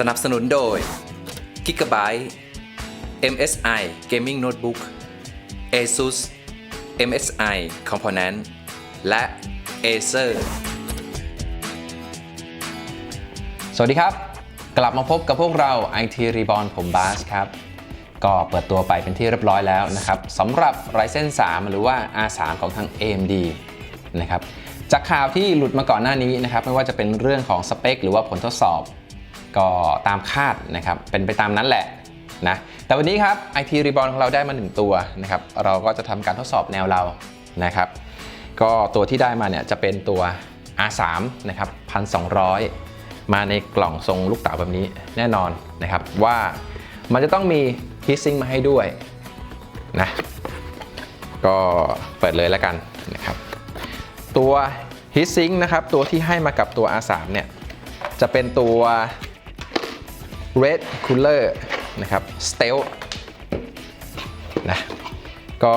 สนับสนุนโดย Gigabyte MSI Gaming Notebook ASUS MSI Component และ Acer สวัสดีครับ กลับมาพบกับพวกเรา IT Reborn ผมบาสครับ ก็เปิดตัวไปเป็นที่เรียบร้อยแล้วนะครับสำหรับ Ryzen 3 หรือว่า R3 ของทาง AMD นะครับจากข่าวที่หลุดมาก่อนหน้านี้นะครับไม่ว่าจะเป็นเรื่องของสเปค หรือว่าผลทดสอบ ก็ตามคาดนะครับ เป็นไปตามนั้นแหละนะ แต่วันนี้ครับ IT Reborn ของเราได้มา 1 ตัวนะครับ เราก็จะทำการทดสอบแนวเรานะครับ ก็ตัวที่ได้มาเนี่ยจะเป็นตัว R3 นะครับ 1,200 มาในกล่องทรงลูกเต๋าแบบนี้แน่นอนนะครับ ว่ามันจะต้องมี heat sink มาให้ด้วยนะก็เปิดเลยแล้วกันนะครับ ตัว heat sink นะครับ ตัวที่ให้มากับตัว R3 เนี่ย จะเป็นตัว red cooler นะครับ stealth นะก็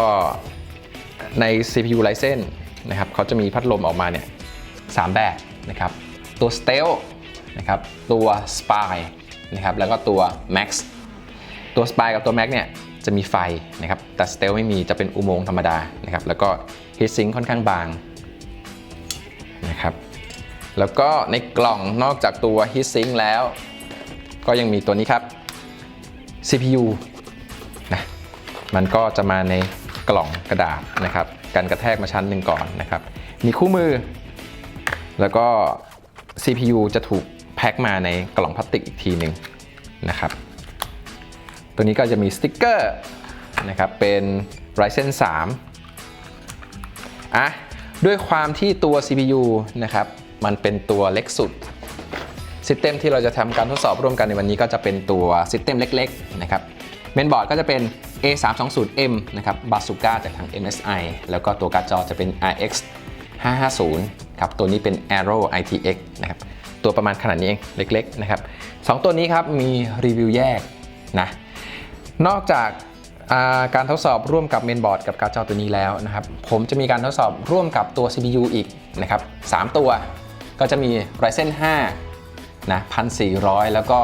ใน CPU Ryzen นะครับเขาจะมีพัดลมออกมาเนี่ยสามแบบนะครับ ตัว stealth นะครับตัว spy นะครับแล้วก็ตัว max ตัว spy กับตัว max เนี่ยจะมีไฟนะครับ แต่ stealth ไม่มีจะเป็นอุโมงค์ธรรมดานะครับ แล้วก็ heat sink ค่อนข้างบางนะครับแล้วก็ในกล่องนอกจากตัว heat sink แล้ว ก็ยังมีตัวนี้ครับ CPU นะมันก็จะมาในกล่องกระดาษนะครับกันกระแทกมาชั้นหนึ่งก่อนนะครับ มีคู่มือ แล้วก็ CPU จะถูกแพ็คมาในกล่องพลาสติกอีกทีหนึ่งนะครับ ตัวนี้ก็จะมีสติ๊กเกอร์นะครับเป็น Ryzen 3อะด้วยความที่ตัว CPU นะครับ มันเป็นตัวเล็กสุด ซิสเต็มที่เราจะทำการทดสอบร่วมกันในวันนี้ก็จะเป็นตัวซิสเต็มเล็กๆนะครับเมนบอร์ดก็จะเป็น A320M นะครับบาสุก้าจากทาง MSI แล้วก็ตัวการ์ดจอจะเป็น RX 550ครับตัวนี้เป็น Aero ITX นะครับตัวประมาณขนาดนี้เองเล็กๆนะครับสองตัวนี้ครับมีรีวิวแยกนะนอกจากาการทดสอบร่วมกับเมนบอร์ดกับการ์ดจอตัวนี้แล้วนะครับผมจะมีการทดสอบร่วมกับตัว CPU อีกนะครับ3ตัว ก็จะมี Ryzen 5 นะ1,400 แล้วก็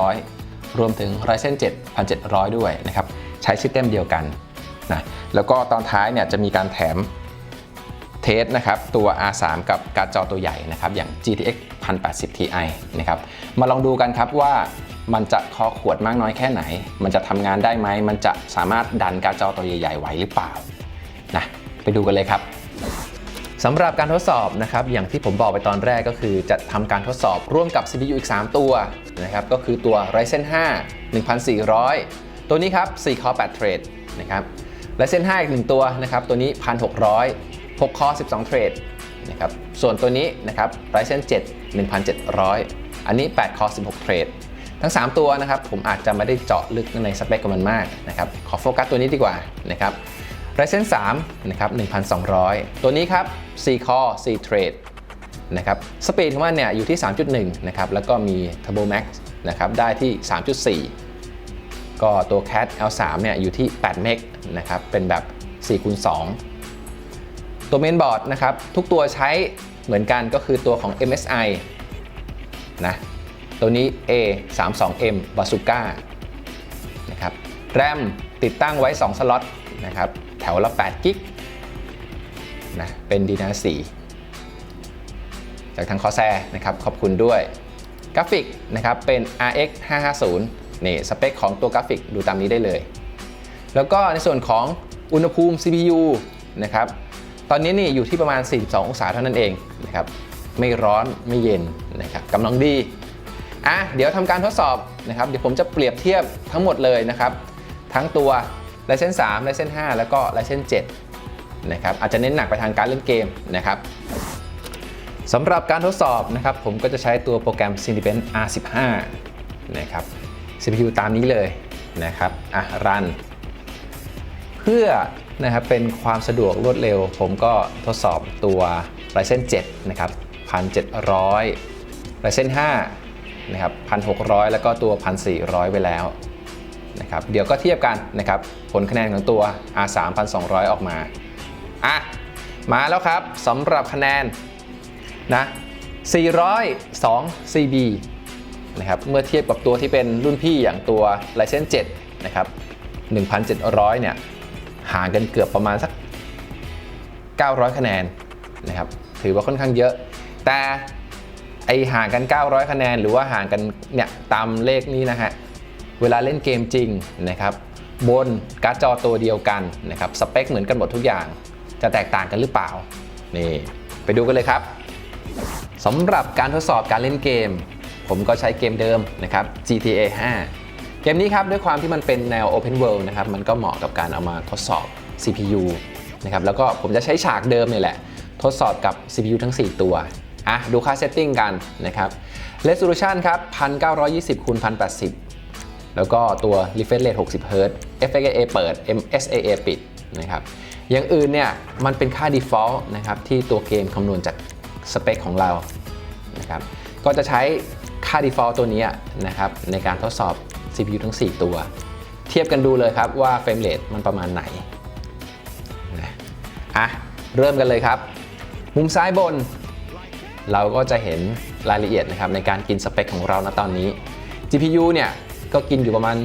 1,600 รวมถึง Ryzen 7 1,700 ด้วยนะครับ ใช้ซิสเต็มเดียวกันนะแล้วก็ตอนท้ายเนี่ยจะมีการแถมเทสนะครับตัว R3 กับการ์ดจอตัวใหญ่นะครับอย่าง GTX 1080 Ti นะครับมาลองดูกันครับว่ามันจะคอขวดมากน้อยแค่ไหน มันจะทำงานได้ไหม มันจะสามารถดันการ์ดจอตัวใหญ่ๆไหวหรือเปล่านะไปดูกันเลยครับ สำหรับการทดสอบนะครับอย่างที่ผมบอกไปตอนแรกก็คือจะทำการทดสอบร่วมกับ CPU อีก 3 ตัวนะครับก็คือตัว Ryzen 5 1400 ตัวนี้ครับ4 Core 8 Thread นะครับ Ryzen 5 อีก 1 ตัวนะครับตัวนี้ 1600 6 Core 12 Thread นะครับส่วนตัวนี้นะครับ Ryzen 7 1700 อันนี้ 8 Core 16 Thread ทั้ง 3 ตัวนะครับผมอาจจะไม่ได้เจาะลึกในสเปคกับมันมากนะครับขอโฟกัสตัวนี้ดีกว่านะครับ Ryzen 3นะครับ1,200 ตัวนี้ครับ4 Core 4 Thread นะครับสปีดของมันเนี่ยอยู่ที่ 3.1 นะครับ แล้วก็มี Turbo Max นะครับได้ที่ 3.4 ก็ตัว Cat L3 เนี่ยอยู่ที่ 8 เมกนะครับ เป็นแบบ4คูณ2ตัวเมนบอร์ดนะครับ ทุกตัวใช้เหมือนกันก็คือตัวของ MSI นะ ตัวนี้ A 3 2 M Bazooka นะครับ แรมติดตั้งไว้ 2 สล็อตนะครับ วละ8กิกนะเป็นดีนา4จากทางคอแซนะครับ ขอบคุณด้วยกราฟิกนะครับเป็น RX 550นี่สเปคของตัวกราฟิกดูตามนี้ได้เลย แล้วก็ในส่วนของอุณหภูมิ CPU นะครับตอนนี้นี่อยู่ที่ประมาณ 42 องศาเท่านั้นเองนะครับไม่ร้อนไม่เย็นนะครับกำลังดีอะเดี๋ยวทำการทดสอบนะครับ เดี๋ยวผมจะเปรียบเทียบทั้งหมดเลยนะครับ ทั้งตัว Ryzen 3 Ryzen 5แล้วก็ Ryzen 7นะครับอาจจะเน้นหนักไปทางการเล่นเกมนะครับสำหรับการทดสอบนะครับผมก็จะใช้ตัวโปรแกรม Cinebench R15 นะครับ CPU ตามนี้เลยนะครับอะรัน เพื่อนะครับเป็นความสะดวกรวดเร็ว ผมก็ทดสอบตัว Ryzen 7นะครับ 1,700 Ryzen 5นะครับ 1,600 แล้วก็ตัว 1,400 ไปแล้ว นะครับเดี๋ยวก็เทียบกันนะครับผลคะแนนของตัว R 3,200 ออกมาอะมาแล้วครับสำหรับคะแนนนะ402 CB นะครับเมื่อเทียบกับตัวที่เป็นรุ่นพี่อย่างตัว Ryzen 7นะครับ1,700 เนี่ยห่างกันเกือบประมาณสัก 900 คะแนนนะครับถือว่าค่อนข้างเยอะ แต่ไอห่างกัน 900 คะแนน หรือว่าห่างกันเนี่ยตามเลขนี้นะฮะ เวลาเล่นเกมจริงนะครับบนการ์ดจอตัวเดียวกันนะครับสเปคเหมือนกันหมดทุกอย่าง จะแตกต่างกันหรือเปล่านี่ไปดูกันเลยครับสำหรับการทดสอบการเล่นเกม ผมก็ใช้เกมเดิมนะครับ GTA 5 เกมนี้ครับด้วยความที่มันเป็นแนว Open World นะครับมันก็เหมาะกับการเอามาทดสอบ CPU นะครับแล้วก็ผมจะใช้ฉากเดิมนี่แหละ ทดสอบกับ CPU ทั้ง 4 ตัวอะดูค่าเซตติ้งกันนะครับ Resolution ครับ 1920คูณ1080 แล้วก็ตัว refresh rate 60 Hz FXAA เปิด MSAA ปิดนะครับอย่างอื่นเนี่ยมันเป็นค่า default นะครับที่ตัวเกมคำนวณจากสเปคของเรานะครับก็จะใช้ค่า default ตัวนี้นะครับในการทดสอบ CPU ทั้ง 4 ตัว เทียบกันดูเลยครับว่าเฟรมเรทมันประมาณไหนนะอะเริ่มกันเลยครับ มุมซ้ายบน เราก็จะเห็นรายละเอียดนะครับในการกินสเปคของเราณตอนนี้ GPU เนี่ย ก็กินอยู่ประมาณ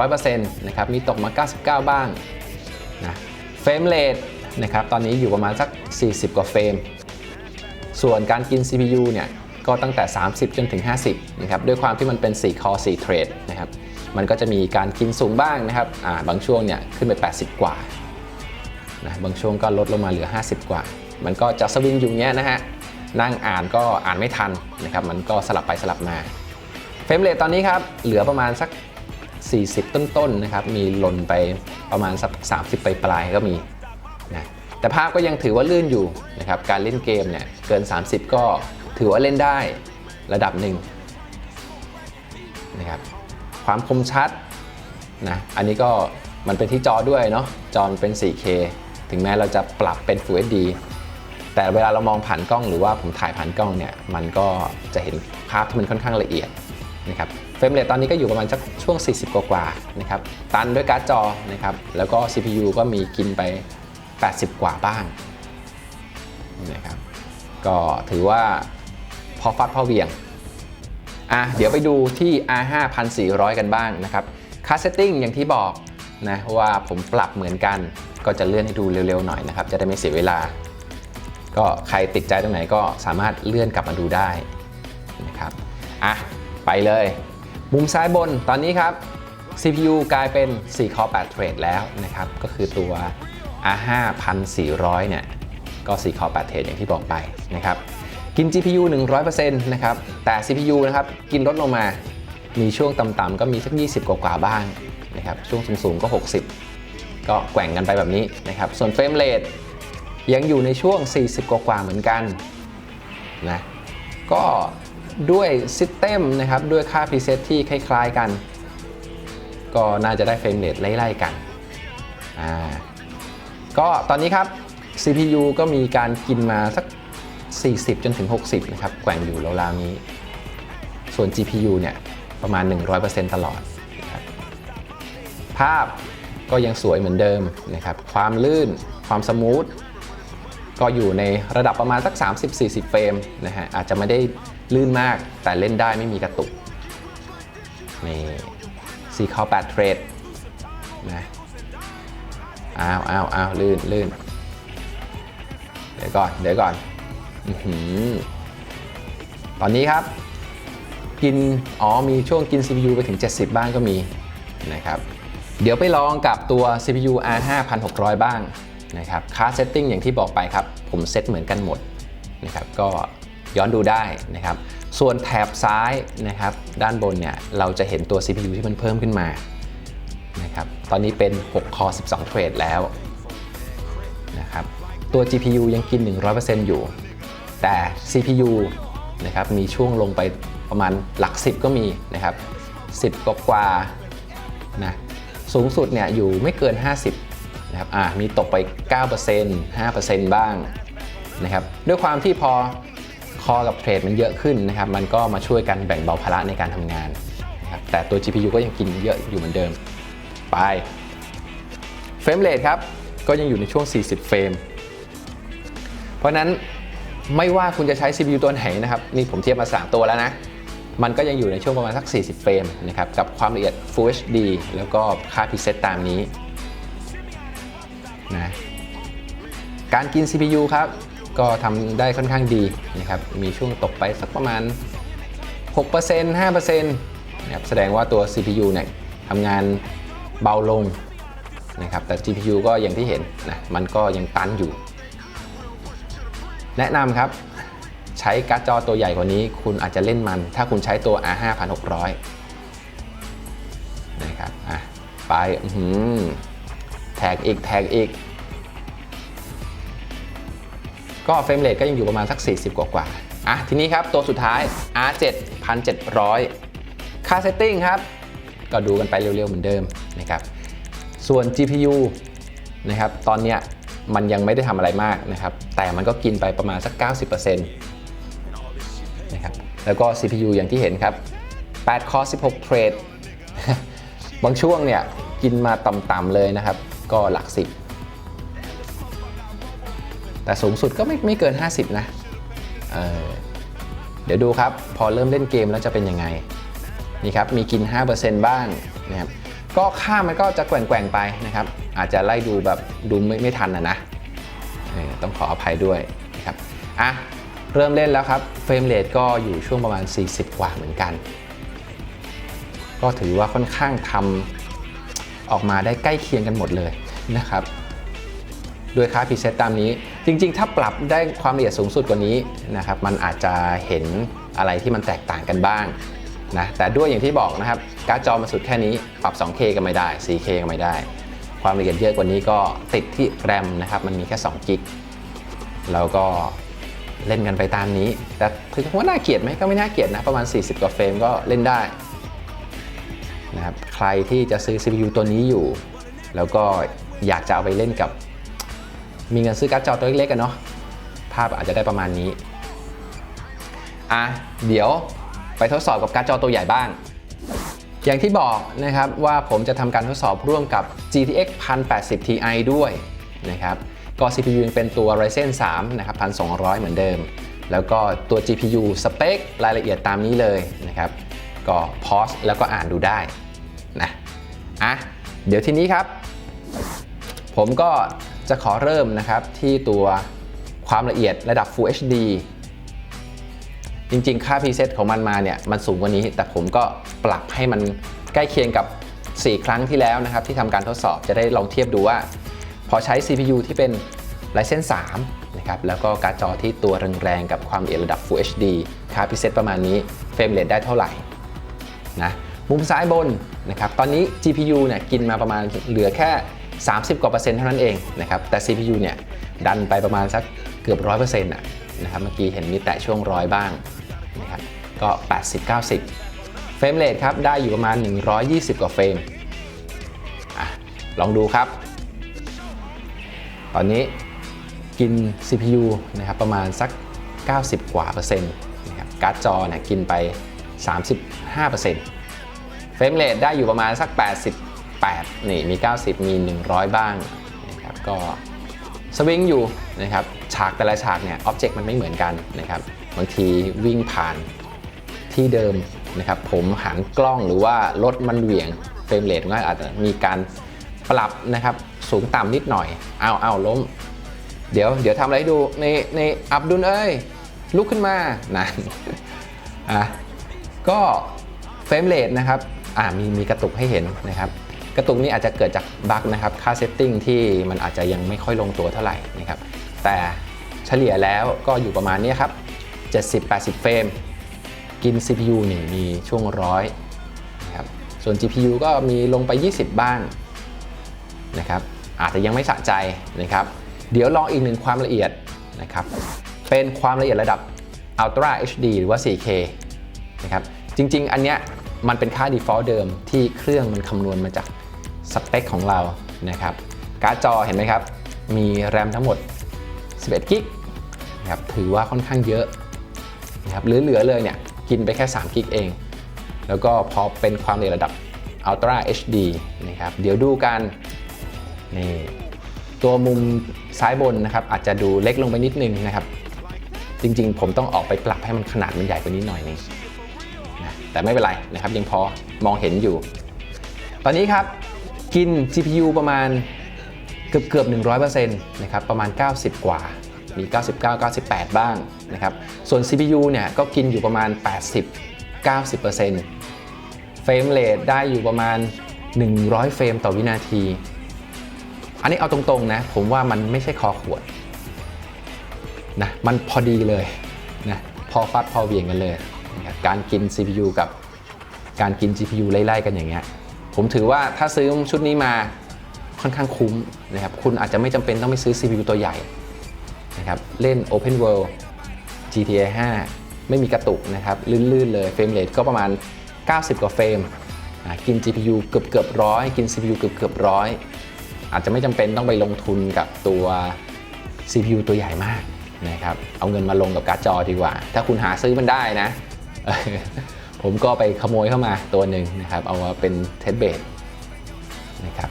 100%นะครับมีตกมา 99 บ้างนะเฟรมเรทนะครับตอนนี้อยู่ประมาณสัก 40 กว่าเฟรม ส่วนการกิน CPU เนี่ยก็ตั้งแต่ 30 จนถึง 50 นะครับ ด้วยความที่มันเป็น4 core 4 thread นะครับ มันก็จะมีการกินสูงบ้างนะครับอ่าบางช่วงเนี่ยขึ้นไป 80 กว่านะบางช่วงก็ลดลงมาเหลือ 50 กว่า มันก็จะสวิงอยู่เนี้ยนะฮะ นั่งอ่านก็อ่านไม่ทันนะครับ มันก็สลับไปสลับมา เฟรมเรทตอนนี้ครับ เหลือประมาณสัก 40 ต้นๆนะครับ มีหล่นไปประมาณสัก 30 ไปปลายก็มีนะแต่ภาพก็ยังถือว่าลื่นอยู่นะครับ การเล่นเกมเนี่ยเกิน 30 ก็ถือว่าเล่นได้ระดับหนึ่งนะครับความคมชัดนะอันนี้ก็มันเป็นที่จอด้วยเนาะจอมันเป็น 4K ถึงแม้เราจะปรับเป็น Full HD แต่เวลาเรามองผ่านกล้องหรือว่าผมถ่ายผ่านกล้องเนี่ย มันก็จะเห็นภาพที่มันค่อนข้างละเอียด นะครับเฟรมเรทตอนนี้ก็อยู่ประมาณสักช่วง 40 กว่าๆนะครับตันด้วยการ์ดจอนะครับแล้วก็ CPU ก็มีกินไป 80 กว่าบ้างนะครับก็ถือว่าพอฟัดพอเวียงอะเดี๋ยวไปดูที่ R5 1400 กันบ้างนะครับค่าเซตติ้งอย่างที่บอกนะว่าผมปรับเหมือนกันก็จะเลื่อนให้ดูเร็วๆหน่อยนะครับ จะได้ไม่เสียเวลา ก็ใครติดใจตรงไหนก็สามารถเลื่อนกลับมาดูได้นะครับอะ ไปเลย มุมซ้ายบนตอนนี้ครับ CPU กลายเป็น 4 core 8 thread แล้วนะครับ ก็คือตัว R5 1400 เนี่ย ก็ 4 core 8 thread อย่างที่บอกไปนะครับ กิน GPU 100%นะครับ แต่ CPU นะครับ กินลดลงมา มีช่วงต่ำๆก็มีสัก 20 กว่าๆบ้างนะครับ ช่วงสูงๆก็ 60 ก็แกว่งกันไปแบบนี้นะครับ ส่วนเฟรมเรทยังอยู่ในช่วง 40 กว่าๆเหมือนกันนะ ก็ ด้วยซิสเต็มนะครับด้วยค่าพรีเซตที่คล้ายๆกัน ก็น่าจะได้เฟรมเรทไล่ๆกันอ่าก็ตอนนี้ครับ CPU ก็มีการกินมาสัก 40 จนถึง 60 นะครับ แกว่งอยู่ราวๆนี้ ส่วน GPU เนี่ย ประมาณ 100%ตลอดนะครับภาพก็ยังสวยเหมือนเดิมนะครับ ความลื่น ความสมูท ก็อยู่ในระดับประมาณสัก 30-40 เฟรมนะฮะ อาจจะไม่ได้ ลื่นมากแต่เล่นได้ไม่มีกระตุกนี่4 core 8 thread นะอ้าวอ้าวอ้าวลื่นลื่นเดี๋ยวก่อนเดี๋ยวก่อนอื้อหือตอนนี้ครับ กิน อ๋อ มีช่วงกิน CPU ไปถึง 70 บ้างก็มีนะครับเดี๋ยวไปลองกับตัว CPU R5 1600 บ้างนะครับค่าเซตติ้งอย่างที่บอกไปครับ ผมเซตเหมือนกันหมดนะครับก็ ย้อนดูได้นะครับ ส่วนแถบซ้ายนะครับ ด้านบนเนี่ยเราจะเห็นตัว CPU ที่มันเพิ่มขึ้นมานะครับตอนนี้เป็น6 core 12 thread แล้วนะครับตัว GPU ยังกิน 100%อยู่ แต่ CPU นะครับมีช่วงลงไปประมาณหลัก 10 ก็มีนะครับ 10 กว่ากว่านะสูงสุดเนี่ยอยู่ไม่เกิน 50นะครับอ่ามีตกไป 9% 5%บ้างนะครับด้วยความที่พอ คอกับเทรดมันเยอะขึ้นนะครับ มันก็มาช่วยกันแบ่งเบาภาระในการทำงานนะครับแต่ตัว GPU ก็ยังกินเยอะอยู่เหมือนเดิม ไปเฟรมเรทครับ ก็ยังอยู่ในช่วง 40 เฟรม เพราะฉะนั้นไม่ว่าคุณจะใช้ CPU ตัวไหนนะครับ นี่ผมเทียบมา 3 ตัวแล้วนะ มันก็ยังอยู่ในช่วงประมาณสัก 40 เฟรมนะครับ กับความละเอียด Full HD แล้วก็ค่าพิเศษตามนี้นะการกิน CPU ครับ ก็ทำได้ค่อนข้างดีนะครับ มีช่วงตกไปสักประมาณ 6% 5%นะครับแสดงว่าตัว CPU เนี่ยทำงานเบาลงนะครับ แต่ GPU ก็อย่างที่เห็นนะ มันก็ยังตันอยู่ แนะนำครับ ใช้การ์ดจอตัวใหญ่กว่านี้ คุณอาจจะเล่นมัน ถ้าคุณใช้ตัว R 5600นะครับ อะ ไปหือแท็กอีก แท็กอีก ก็เฟรมเรทก็ยังอยู่ประมาณสัก 40 กว่ากว่าๆอะทีนี้ครับตัวสุดท้าย R7 1700 ค่าเซตติ้งครับ ก็ดูกันไปเร็วๆเหมือนเดิมนะครับส่วน GPU นะครับตอนเนี้ยมันยังไม่ได้ทำอะไรมากนะครับ แต่มันก็กินไปประมาณสัก 90%นะครับแล้วก็ CPU อย่างที่เห็นครับ8 core 16 เทรด บางช่วงเนี่ย กินมาต่ำๆเลยนะครับ ก็หลัก10 แต่สูงสุดก็ไม่ไม่เกิน 50 นะเเดี๋ยวดูครับ พอเริ่มเล่นเกมแล้วจะเป็นยังไง นี่ครับ มีกิน 5%บ้างนะครับก็ค่ามันก็จะแกว่งๆไปนะครับ อาจจะไล่ดูแบบดูไม่ไม่ทันนะนะต้องขออภัยด้วยนะครับอะเริ่มเล่นแล้วครับเฟรมเรทก็อยู่ช่วงประมาณ 40 กว่าเหมือนกัน ก็ถือว่าค่อนข้างทำออกมาได้ใกล้เคียงกันหมดเลยนะครับ ด้วยค่าพรีเซตตามนี้ จริงๆ ถ้าปรับได้ความละเอียดสูงสุดกว่านี้นะครับมันอาจจะเห็นอะไรที่มันแตกต่างกันบ้างนะแต่ด้วยอย่างที่บอกนะครับการ์ดจอมาสุดแค่นี้ปรับ 2K ก็ไม่ได้ 4K ก็ไม่ได้ ความละเอียดเยอะกว่านี้ก็ติดที่แรมนะครับมันมีแค่2กิกแล้วก็เล่นกันไปตามนี้ แต่ถือว่าน่าเกลียดไหมก็ไม่น่าเกลียดนะ ประมาณ 40 กว่าเฟรมก็เล่นได้นะครับใครที่จะซื้อ CPU ตัวนี้อยู่ แล้วก็อยากจะเอาไปเล่นกับ มีเงินซื้อการ์ดจอตัวเล็กๆกันเนาะภาพอาจจะได้ประมาณนี้อะเดี๋ยวไปทดสอบกับการ์ดจอตัวใหญ่บ้าง อย่างที่บอกนะครับว่าผมจะทำการทดสอบร่วมกับ GTX 1080 Ti ด้วยนะครับก็ CPU เป็นตัว Ryzen 3 นะครับ 1200 เหมือนเดิม แล้วก็ตัว GPU สเปครายละเอียดตามนี้เลยนะครับ ก็พอสแล้วก็อ่านดูได้นะอะเดี๋ยวทีนี้ครับ ผมก็ จะขอเริ่มนะครับที่ตัวความละเอียดระดับ Full HD จริงๆ ค่า preset ของมันมาเนี่ยมันสูงกว่านี้ แต่ผมก็ปรับให้มันใกล้เคียงกับ 4 ครั้งที่แล้วนะครับ ที่ทำการทดสอบจะได้ลองเทียบดูว่า พอใช้ CPU ที่เป็น Ryzen 3นะครับแล้วก็การ์ดจอที่ตัวแรงๆ กับความละเอียดระดับ Full HD ค่า preset ประมาณนี้เฟรมเรทได้เท่าไหร่นะมุมซ้ายบนนะครับตอนนี้ GPU เนี่ยกินมาประมาณเหลือแค่ 30 กว่าเปอร์เซ็นต์เท่านั้นเองนะครับแต่ CPU เนี่ยดันไปประมาณสักเกือบ 100%น่ะนะครับเมื่อกี้เห็นมีแตะช่วงร้อยบ้างนะครับก็ 80-90 เฟรมเรทครับได้อยู่ประมาณ 120 กว่าเฟรมอลองดูครับ ตอนนี้กิน CPU นะครับประมาณสัก 90 กว่าเปอร์เซ็นต์นะครับการ์ดจอเนี่ยกินไป 35เปอร์เซ็นต์เฟรมเรทได้อยู่ประมาณสัก 8นี่มี 90 มี 100 บ้างนะครับก็สวิงอยู่นะครับฉากแต่ละฉากเนี่ยออบเจกต์มันไม่เหมือนกันนะครับบางทีวิ่งผ่านที่เดิมนะครับผมหันกล้องหรือว่ารถมันเหวี่ยงเฟรมเรทก็อาจจะมีการปรับนะครับสูงต่ำนิดหน่อยเอาเอาล้ม เดี๋ยวเดี๋ยวทำอะไรดูในในอับดุลเอ้ยลุกขึ้นมานะอะก็เฟรมเรทนะครับอ่ามีมีกระตุกให้เห็นนะครับ กระตุกนี้อาจจะเกิดจากบั๊กนะครับค่าเซตติ้งที่มันอาจจะยังไม่ค่อยลงตัวเท่าไหร่นะครับแต่เฉลี่ยแล้วก็อยู่ประมาณนี้ครับ 70-80 เฟรม กิน CPU นี่มีช่วงร้อยนะครับส่วน GPU ก็มีลงไป 20 บ้างนะครับอาจจะยังไม่สะใจนะครับ เดี๋ยวลองอีกหนึ่งความละเอียดนะครับเป็นความละเอียดระดับ Ultra HD หรือว่า 4K นะครับจริงๆ อันเนี้ยมันเป็นค่า default เดิมที่เครื่องมันคำนวณมาจาก สเปคของเรานะครับการ์ดจอเห็นไหมครับ มีแรมทั้งหมด 11 กิกนะครับถือว่าค่อนข้างเยอะนะครับเหลือๆเลยเนี่ยกินไปแค่ 3 กิกเอง แล้วก็พอเป็นความละเอียดระดับ Ultra HD นะครับเดี๋ยวดูกันนี่ตัวมุมซ้ายบนนะครับอาจจะดูเล็กลงไปนิดนึงนะครับ จริงๆ ผมต้องออกไปปรับให้มันขนาดมันใหญ่กว่านี้หน่อยนึงนะแต่ไม่เป็นไรนะครับยังพอมองเห็นอยู่ ตอนนี้ครับ กิน GPU ประมาณเกือบเกือบ100%นะครับประมาณ 90 กว่ามี 99 98 บ้างนะครับส่วน CPU เนี่ยก็กินอยู่ประมาณ 80 90%เฟรมเรทได้อยู่ประมาณ 100 เฟรมต่อวินาที อันนี้เอาตรงๆนะผมว่ามันไม่ใช่คอขวดนะมันพอดีเลยนะพอฟัดพอเวี่ยงกันเลยนะการกิน CPU กับการกิน GPU ไล่ๆกันอย่างเงี้ย ผมถือว่าถ้าซื้อชุดนี้มาค่อนข้างคุ้มนะครับ คุณอาจจะไม่จำเป็นต้องไปซื้อ CPU ตัวใหญ่นะครับ เล่น Open World GTA 5 ไม่มีกระตุกนะครับ ลื่น ๆ เลยเฟรมเรทก็ประมาณ 90 กว่าเฟรม กิน GPU เกือบเกือบร้อยกิน CPU เกือบเกือบร้อยอาจจะไม่จำเป็นต้องไปลงทุนกับตัว CPU ตัวใหญ่มากนะครับ เอาเงินมาลงกับการ์ดจอดีกว่า ถ้าคุณหาซื้อมันได้นะ ผมก็ไปขโมยเข้ามาตัวหนึ่งนะครับ เอามาเป็นเทสเบดนะครับ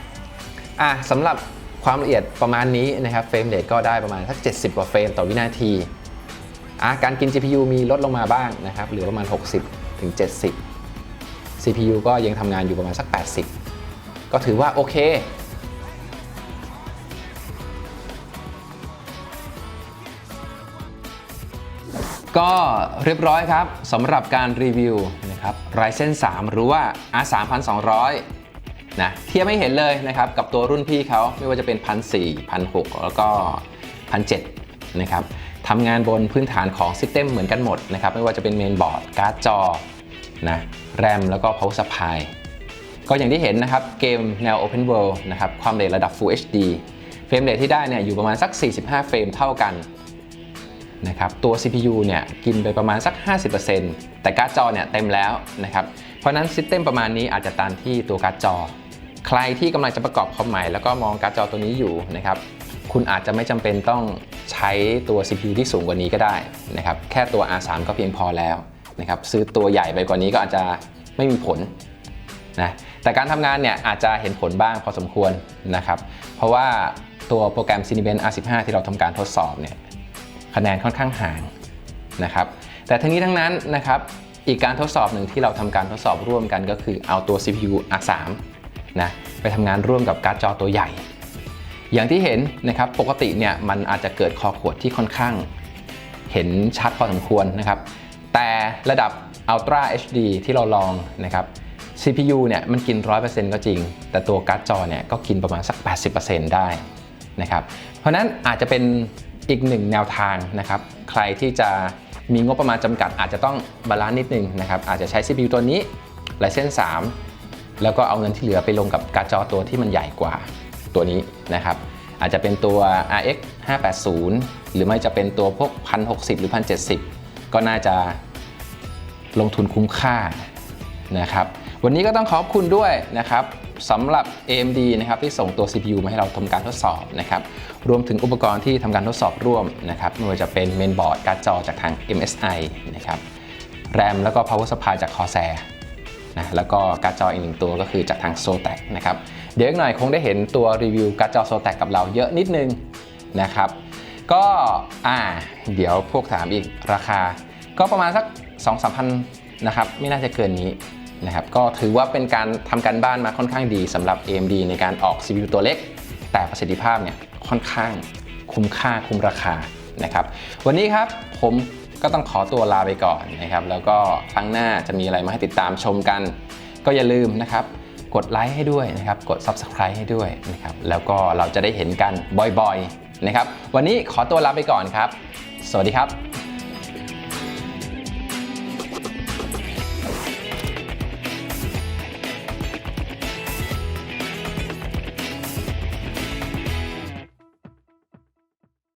อะสำหรับความละเอียดประมาณนี้นะครับเฟรมเรทก็ได้ประมาณสัก 70 กว่าเฟรมต่อวินาทีอะการกิน GPU มีลดลงมาบ้างนะครับเหลือประมาณ 60 ถึง 70 CPU ก็ยังทำงานอยู่ประมาณสัก 80 ก็ถือว่าโอเค ก็เรียบร้อยครับสำหรับการรีวิวนะครับ Ryzen 3 หรือว่า R 3200นะเทียบไม่เห็นเลยนะครับกับตัวรุ่นพี่เขาไม่ว่าจะเป็น1,400 1,600แล้วก็1,700นะครับทำงานบนพื้นฐานของ System เหมือนกันหมดนะครับไม่ว่าจะเป็นเมนบอร์ดการ์ดจอนะแรมแล้วก็ Power Supply ก็อย่างที่เห็นนะครับเกมแนว Open World นะครับความเร็วระดับ Full HD เฟรมเรทที่ได้เนี่ยอยู่ประมาณสัก 45 เฟรมเท่ากัน นะครับตัว CPU เนี่ยกินไปประมาณสัก 50%แต่การ์ดจอเนี่ยเต็มแล้วนะครับเพราะนั้นซิสเต็มประมาณนี้อาจจะตันที่ตัวการ์ดจอ ใครที่กำลังจะประกอบคอมใหม่แล้วก็มองการ์ดจอตัวนี้อยู่นะครับคุณอาจจะไม่จำเป็นต้องใช้ตัว CPU ที่สูงกว่านี้ก็ได้นะครับแค่ตัว R3 ก็เพียงพอแล้วนะครับซื้อตัวใหญ่ไปกว่านี้ก็อาจจะไม่มีผลนะแต่การทำงานเนี่ยอาจจะเห็นผลบ้างพอสมควรนะครับเพราะว่าตัวโปรแกรม Cinebench R15 ที่เราทำการทดสอบเนี่ย คะแนนค่อนข้างห่างนะครับแต่ทั้งนี้ทั้งนั้นนะครับอีกการทดสอบหนึ่งที่เราทำการทดสอบร่วมกันก็คือเอาตัว CPU R3 นะไปทำงานร่วมกับการ์ดจอตัวใหญ่ อย่างที่เห็นนะครับปกติเนี่ยมันอาจจะเกิดคอขวดที่ค่อนข้าง เห็นชัดพอสมควรนะครับแต่ระดับ Ultra HD ที่เราลองนะครับ CPU เนี่ยมันกิน 100%ก็จริง แต่ตัวการ์ดจอเนี่ยก็กินประมาณสัก 80%ได้นะครับเพราะนั้นอาจจะเป็น อีกหนึ่งแนวทางนะครับ ใครที่จะมีงบประมาณจำกัด อาจจะต้องบาลานซ์นิดนึงนะครับ อาจจะใช้ CPU ตัวนี้ Ryzen 3แล้วก็เอาเงินที่เหลือไปลงกับการ์ดจอตัวที่มันใหญ่กว่าตัวนี้นะครับ อาจจะเป็นตัว RX 580 หรือไม่จะเป็นตัวพวก 1060 หรือ 1070 ก็น่าจะลงทุนคุ้มค่านะครับ วันนี้ก็ต้องขอบคุณด้วยนะครับ สำหรับ AMD นะครับที่ส่งตัว CPU มาให้เราทำการทดสอบนะครับรวมถึงอุปกรณ์ที่ทำการทดสอบร่วมนะครับไม่ว่าจะเป็นเมนบอร์ดการ์ดจอจากทาง MSI นะครับแรมแล้วก็ Power Supply จาก Corsair นะแล้วก็การ์ดจออีกหนึ่งตัวก็คือจากทาง Zotac นะครับเดี๋ยวอีกหน่อยคงได้เห็นตัวรีวิวการ์ดจอ Zotac กับเราเยอะนิดนึงนะครับก็อ่าเดี๋ยวพวกถามอีกราคา ก็ประมาณสัก 2 3 0 0 0นะครับไม่น่าจะเกินนี้ นะครับก็ถือว่าเป็นการทำการบ้านมาค่อนข้างดีสำหรับ AMD ในการออก CPU ตัวเล็ก แต่ประสิทธิภาพเนี่ยค่อนข้างคุ้มค่าคุ้มราคานะครับวันนี้ครับผมก็ต้องขอตัวลาไปก่อนนะครับแล้วก็ครั้งหน้าจะมีอะไรมาให้ติดตามชมกัน ก็อย่าลืมนะครับกดไลค์ให้ด้วยนะครับกด Subscribe ให้ด้วยนะครับแล้วก็เราจะได้เห็นกันบ่อยๆนะครับวันนี้ขอตัวลาไปก่อนครับ สวัสดีครับ